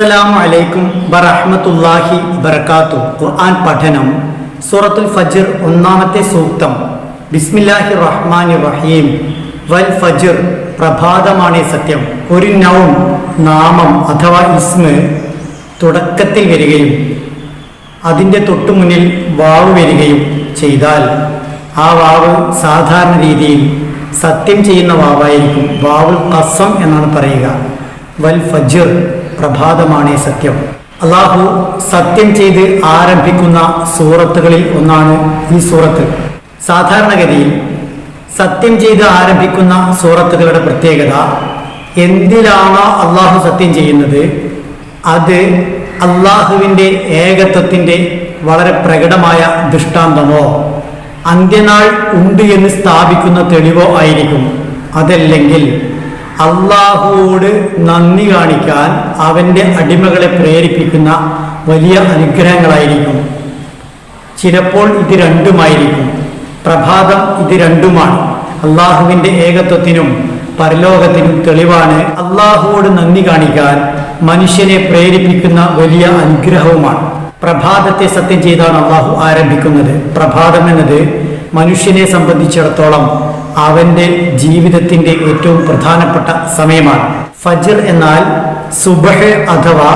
അസ്സലാമു അലൈക്കും വറഹ്മത്തുള്ളാഹി ഖുർആൻ പഠനം സൂറത്തുൽ ഫജ്ർ ഒന്നാമത്തെ സൂക്തം. ബിസ്മില്ലാഹി റഹ്മാനി റഹീം. വൽ ഫജ്ർ പ്രഭാതമാണ് സത്യം. ഒരു നൗൺ നാമം അഥവാ ഇസ്മ് തുടക്കത്തിൽ വരികയും അതിന്റെ തൊട്ടുമുന്നിൽ വാവ് വരികയും ചെയ്താൽ ആ വാവ് സാധാരണ രീതിയിൽ സത്യം ചെയ്യുന്ന വാവായിരിക്കും. വാവുൽ കസം എന്നാണ് പറയുക. വൽ ഫജ്ർ പ്രഭാതമാണ് സത്യം. അള്ളാഹു സത്യം ചെയ്ത് ആരംഭിക്കുന്ന സൂറത്തുകളിൽ ഒന്നാണ് ഈ സൂറത്ത്. സാധാരണഗതിയിൽ സത്യം ചെയ്ത് ആരംഭിക്കുന്ന സൂറത്തുകളുടെ പ്രത്യേകത എന്തിലാണോ അള്ളാഹു സത്യം ചെയ്യുന്നത്? അത് അള്ളാഹുവിന്റെ ഏകത്വത്തിന്റെ വളരെ പ്രകടമായ ദൃഷ്ടാന്തമോ അന്ത്യനാൾ ഉണ്ട് എന്ന് സ്ഥാപിക്കുന്ന തെളിവോ ആയിരിക്കും. അതല്ലെങ്കിൽ അള്ളാഹുവോട് നന്ദി കാണിക്കാൻ അവന്റെ അടിമകളെ പ്രേരിപ്പിക്കുന്ന വലിയ അനുഗ്രഹങ്ങളായിരിക്കും. ചിലപ്പോൾ ഇത് രണ്ടുമായിരിക്കും. പ്രഭാതം ഇത് രണ്ടുമാണ്. അള്ളാഹുവിന്റെ ഏകത്വത്തിനും പരലോകത്തിനും തെളിവാണ് അള്ളാഹുവോട് നന്ദി കാണിക്കാൻ മനുഷ്യനെ പ്രേരിപ്പിക്കുന്ന വലിയ അനുഗ്രഹവുമാണ്. പ്രഭാതത്തെ സത്യം ചെയ്താണ് അള്ളാഹു ആരംഭിക്കുന്നത്. പ്രഭാതം എന്നത് മനുഷ്യനെ സംബന്ധിച്ചിടത്തോളം അവന്റെ ജീവിതത്തിന്റെ ഏറ്റവും പ്രധാനപ്പെട്ട സമയമാണ്. ഫജർ എന്നാൽ സുബഹ് അഥവാ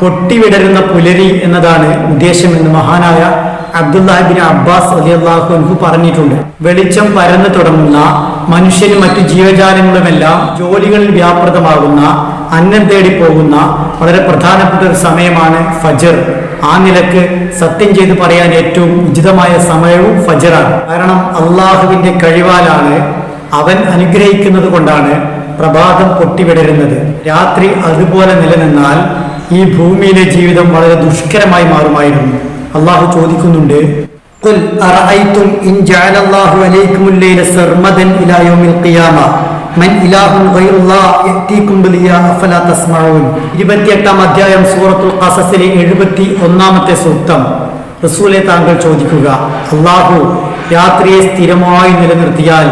പൊട്ടിവിടരുന്ന പുലരി എന്നതാണ് ഉദ്ദേശമെന്ന് മഹാനായ അബ്ദുല്ലാഹിബിൻ അബ്ബാസ് അലി അള്ളാഹു പറഞ്ഞിട്ടുണ്ട്. വെളിച്ചം പരന്നു തുടങ്ങുന്ന മനുഷ്യനും മറ്റു ജീവജാലങ്ങളുമെല്ലാം ജോലികളിൽ വ്യാപൃതമാകുന്ന അന്നം തേടി പോകുന്ന വളരെ പ്രധാനപ്പെട്ട ഒരു സമയമാണ് ഫജർ. ആ നിലയ്ക്ക് സത്യം ചെയ്ത് പറയാൻ ഏറ്റവും ഉചിതമായ സമയവും ഫജറാണ്. കാരണം അള്ളാഹുവിന്റെ കഴിവാലാണ് അവൻ അനുഗ്രഹിക്കുന്നത് കൊണ്ടാണ് പ്രഭാതം പൊട്ടിവിടരുന്നത്. രാത്രി അതുപോലെ നിലനിന്നാൽ ഈ ഭൂമിയിലെ ജീവിതം വളരെ ദുഷ്കരമായി മാറുമായിരുന്നു. അള്ളാഹു ചോദിക്കുന്നുണ്ട് قل أرأيتم إن جعل الله عليكم الليل سرمدا إلى يوم القيامة من إله غير الله يأتيكم بضياء أفلا تسمعون ഇരുപത്തിയെട്ടാം അധ്യായം സൂറത്തുൽ ഖസസിലെ എഴുപത്തി ഒന്നാമത്തെ സൂക്തം റസൂലെ താങ്കൾ ചോദിക്കുക അള്ളാഹു രാത്രിയെ സ്ഥിരമായി നിലനിർത്തിയാൽ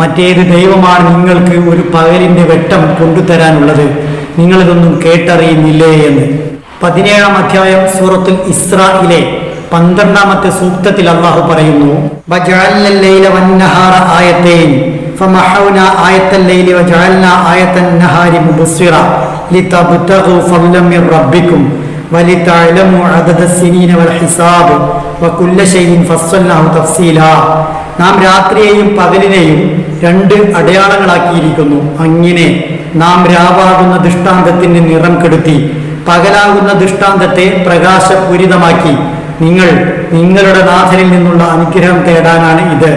മറ്റേത് ദൈവമാണ് നിങ്ങൾക്ക് ഒരു പകലിന്റെ വെട്ടം കൊണ്ടുതരാനുള്ളത് നിങ്ങളിതൊന്നും കേട്ടറിയുന്നില്ലേ എന്ന് പതിനേഴാം അധ്യായം സൂറത്തുൽ ഇസ്രായിലെ പന്ത്രണ്ടാമത്തെ സൂക്തത്തിൽ അള്ളാഹു പറയുന്നു നാം രാത്രിയെയും പകലിനെയും രണ്ട് അടയാളങ്ങളാക്കിയിരിക്കുന്നു. അങ്ങനെ നാം രാവാകുന്ന ദൃഷ്ടാന്തത്തിന്റെ നിറം കെടുത്തി പകലാകുന്ന ദൃഷ്ടാന്തത്തെ പ്രകാശപൂരിതമാക്കി നിങ്ങൾ നിങ്ങളുടെ നാഥനിൽ നിന്നുള്ള അനുഗ്രഹം തേടാനാണ് ഇത്.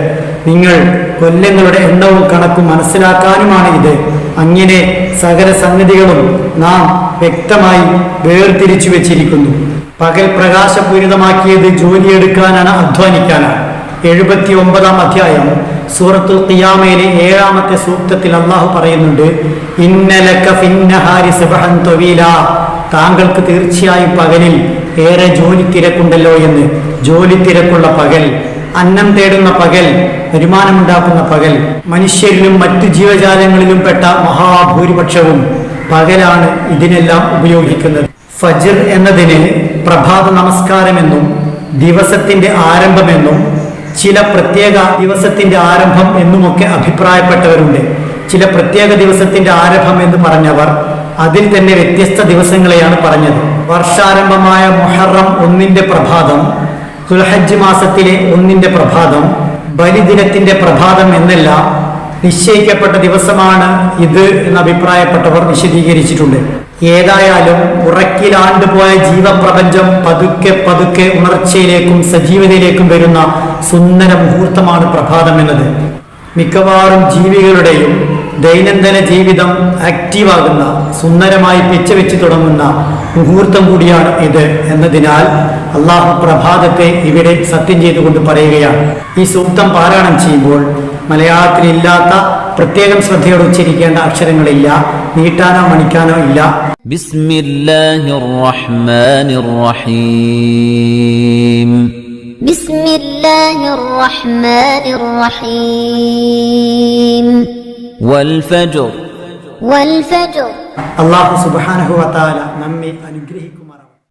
നിങ്ങൾ കൊല്ലങ്ങളുടെ എണ്ണവും കണക്കും മനസ്സിലാക്കാനുമാണ് ഇത്. അങ്ങനെ സകല സംഗതികളും നാം വ്യക്തമായി വേർതിരിച്ചു വെച്ചിരിക്കുന്നു. പകൽ പ്രകാശപൂരിതമാക്കിയത് ജോലിയെടുക്കാനാണ് അധ്വാനിക്കാനാണ് എഴുപത്തി ഒമ്പതാം അധ്യായം സൂറത്തുൽ ഖിയാമയിലെ ഏഴാമത്തെ സൂക്തത്തിൽ അള്ളാഹു പറയുന്നുണ്ട് ഇന്നലക ഫിന്നഹാരി താങ്കൾക്ക് തീർച്ചയായും പകലിൽ ഏറെ ജോലി തിരക്കുണ്ടല്ലോ എന്ന്. ജോലി തിരക്കുള്ള പകൽ അന്നം തേടുന്ന പകൽ വരുമാനമുണ്ടാക്കുന്ന പകൽ മനുഷ്യരിലും മറ്റു ജീവജാലങ്ങളിലും പെട്ട മഹാഭൂരിപക്ഷവും പകലാണ് ഇതിനെല്ലാം ഉപയോഗിക്കുന്നത്. ഫജർ എന്നതിന് പ്രഭാത നമസ്കാരമെന്നും ദിവസത്തിന്റെ ആരംഭമെന്നും ചില പ്രത്യേക ദിവസത്തിന്റെ ആരംഭം എന്നുമൊക്കെ അഭിപ്രായപ്പെട്ടവരുണ്ട്. ചില പ്രത്യേക ദിവസത്തിന്റെ ആരംഭം എന്ന് പറഞ്ഞവർ അതിൽ തന്നെ വ്യത്യസ്ത ദിവസങ്ങളെയാണ് പറഞ്ഞത്. വർഷാരംഭമായ മുഹറം ഒന്നിന്റെ പ്രഭാതം ദുൽഹജ്ജ് മാസത്തിലെ ഒന്നിന്റെ പ്രഭാതം ബലിദിനത്തിന്റെ പ്രഭാതം എന്നെല്ലാം നിശ്ചയിക്കപ്പെട്ട ദിവസമാണ് ഇത് എന്ന് അഭിപ്രായപ്പെട്ടവർ വിശദീകരിച്ചിട്ടുണ്ട്. ഏതായാലും ഉറക്കിലാണ്ടുപോയ ജീവപ്രപഞ്ചം പതുക്കെ പതുക്കെ ഉണർച്ചയിലേക്കും സജീവതയിലേക്കും വരുന്ന സുന്ദര മുഹൂർത്തമാണ് പ്രഭാതം എന്നത്. മിക്കവാറും ജീവികളുടെയും ദൈനംദിന ജീവിതം ആക്റ്റീവാകുന്ന സുന്ദരമായി പിച്ചവെച്ച് തുടങ്ങുന്ന മുഹൂർത്തം കൂടിയാണ് ഇത് എന്നതിനാൽ അള്ളാഹു പ്രഭാതത്തെ ഇവിടെ സത്യം ചെയ്തുകൊണ്ട് പറയുകയാണ് ഈ സൂക്തം പാരായണം ചെയ്യുമ്പോൾ മലയാളത്തിൽ ഇല്ലാത്ത പ്രത്യേകം ശ്രദ്ധയോടെ ഉച്ചരിക്കേണ്ട അക്ഷരങ്ങളില്ല നീട്ടാനോ മണിക്കാനോ ഇല്ല بسم الله الرحمن الرحيم بسم الله الرحمن الرحيم والفجر والفجر അള്ളാഹു സുബാനഹു വത്താല നമ്മെ അനുഗ്രഹിക്കുമാറാണ്